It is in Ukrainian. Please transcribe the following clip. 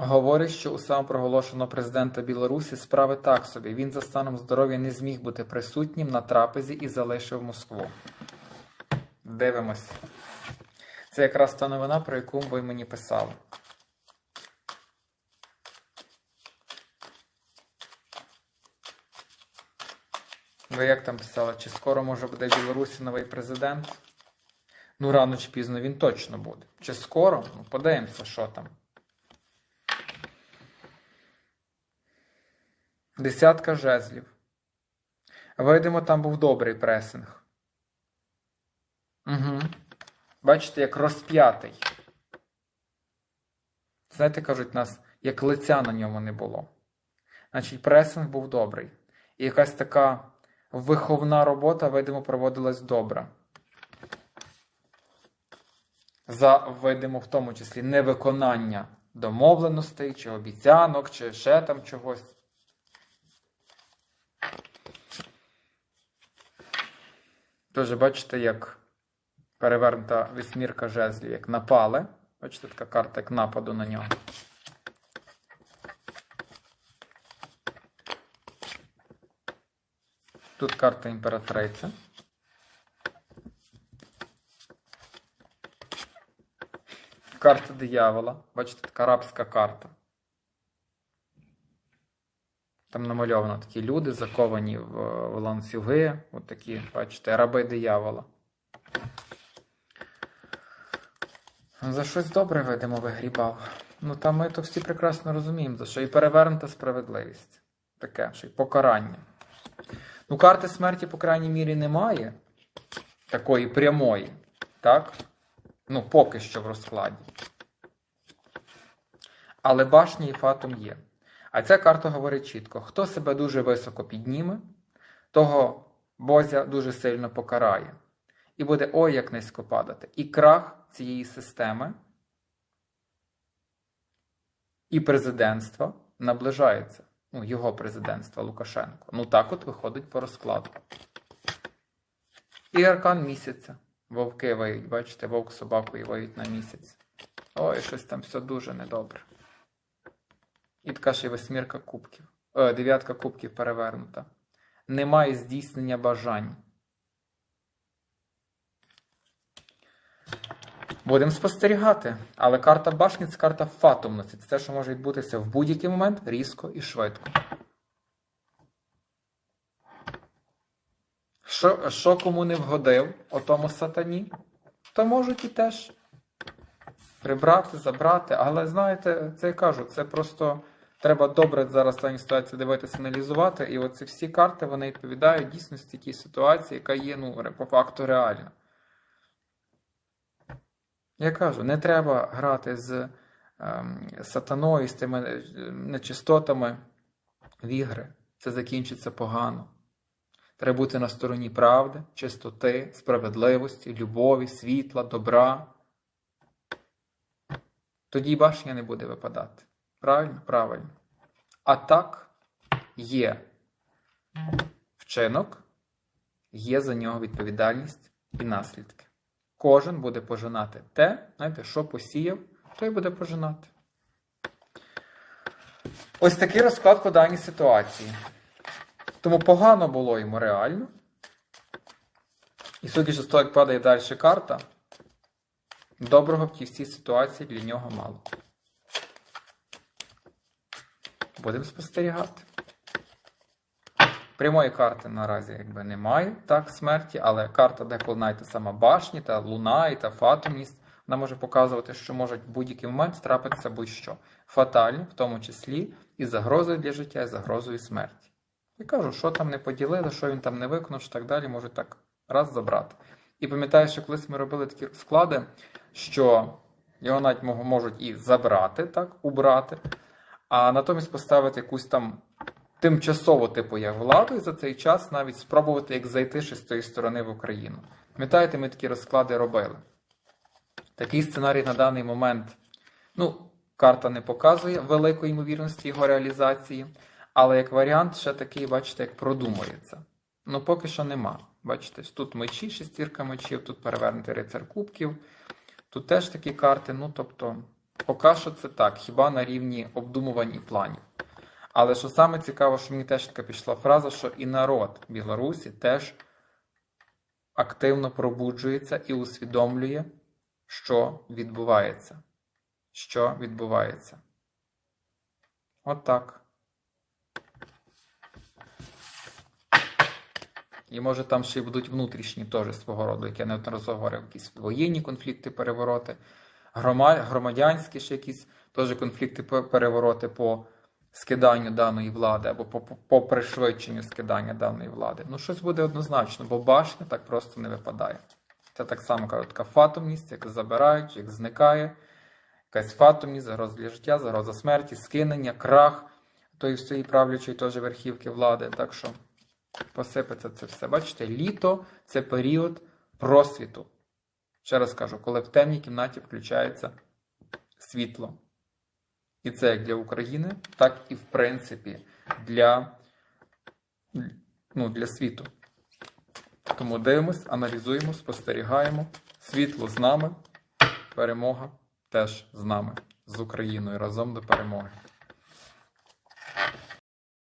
Говорить, що у самопроголошеного президента Білорусі справи так собі. Він за станом здоров'я не зміг бути присутнім на трапезі і залишив Москву. Дивимось. Це якраз та новина, про яку ви мені писали. Ви як там писали? Чи скоро може буде в Білорусі новий президент? Ну, рано чи пізно він точно буде. Чи скоро? Ну, подивимося, що там. Десятка жезлів. Видимо, там був добрий пресинг. Угу. Бачите, як розп'ятий. Знаєте, кажуть нас, як лиця на ньому не було. Значить, пресинг був добрий. І якась така виховна робота, видимо, проводилась добре. За, видимо, в тому числі невиконання домовленостей, чи обіцянок, чи ще там чогось. Тож, бачите, як перевернута вісьмірка жезлів, як напали. Бачите, така карта як нападу на нього. Тут карта імператриця. Карта диявола. Бачите, така арабська карта. Там намальовано такі люди, заковані в, в ланцюги. От такі, бачите, раби диявола. За щось добре, видимо, вигрібав. Ну там ми то всі прекрасно розуміємо, за що і перевернута справедливість. Таке, що й покарання. Ну, карти смерті, по крайній мірі, немає. Такої прямої. Так? Ну, поки що в розкладі. Але башня і фатум є. А ця карта говорить чітко: хто себе дуже високо підніме, того Бозя дуже сильно покарає. І буде ой як низько падати. І крах цієї системи і президентства наближається. Ну, його президентства Лукашенко. Ну так от виходить по розкладу. І аркан місяця. Вовки виють, бачите, вовк собакою виють на місяць. Ой, щось там все дуже недобре. І така ще восьмірка кубків. Е, дев'ятка кубків перевернута. Немає здійснення бажань. Будемо спостерігати. Але карта башні це карта фатумності. Це те, що може відбутися в будь-який момент різко і швидко. Що, що кому не вгодив отому сатані, то можуть і теж прибрати, забрати. Але знаєте, це я кажу, це просто треба добре зараз в даній ситуації дивитися, аналізувати. І оці всі карти вони відповідають дійсності тій ситуації, яка є ну, по факту реальна. Я кажу, не треба грати з ем, сатаною, з тими е, нечистотами в ігри. Це закінчиться погано. Треба бути на стороні правди, чистоти, справедливості, любові, світла, добра. Тоді башня не буде випадати. Правильно? Правильно. А так є вчинок, є за нього відповідальність і наслідки. Кожен буде пожинати те, знаєте, що посіяв, той буде пожинати. Ось такий розклад по даній ситуації. Тому погано було йому реально. І судячи з того, як падає далі карта, доброго в тій всій ситуації для нього мало. Будемо спостерігати. Прямої карти наразі якби немає, так, смерті, але карта, де знаєте, сама башні, та луна і та фатумність, вона може показувати, що може в будь-який момент трапитися будь-що. Фатальні, в тому числі, і загрозою для життя, і загрозою смерті. І кажу, що там не поділили, що він там не виконав, що так далі, можуть так раз забрати. І пам'ятаю, що колись ми робили такі склади, що його навіть можуть і забрати, так, убрати, а натомість поставити якусь там тимчасово, типу, як владу, і за цей час навіть спробувати як зайти ще з цієї сторони в Україну. Пам'ятаєте, ми такі розклади робили. Такий сценарій на даний момент, ну, карта не показує великої ймовірності його реалізації, але як варіант, ще такий, бачите, як продумується. Ну, поки що нема. Бачите, тут мечі, шестірка мечів, тут перевернутий рицар кубків, тут теж такі карти, ну, тобто, Поки що це так, хіба на рівні обдумувань і планів. Але що саме цікаво, що мені теж така пішла фраза, що і народ Білорусі теж активно пробуджується і усвідомлює, що відбувається. Що відбувається. От так. І може там ще й будуть внутрішні теж свого роду, як я неодноразово говорив, якісь воєнні конфлікти, перевороти, громадянські ще якісь теж конфлікти, перевороти по скиданню даної влади або по, по, по пришвидшенню скидання даної влади. Ну, щось буде однозначно, бо башня так просто не випадає. Це так само кажуть, така фатомність, як забирають, як зникає, якась фатомність, загроза для життя, загроза смерті, скинення, крах тої всієї правлячої теж верхівки влади. Так що посипеться це все. Бачите, літо це період просвіту. Ще раз кажу, коли в темній кімнаті включається світло. І це як для України, так і в принципі для, ну, для світу. Тому дивимось, аналізуємо, спостерігаємо. Світло з нами, перемога теж з нами, з Україною разом до перемоги.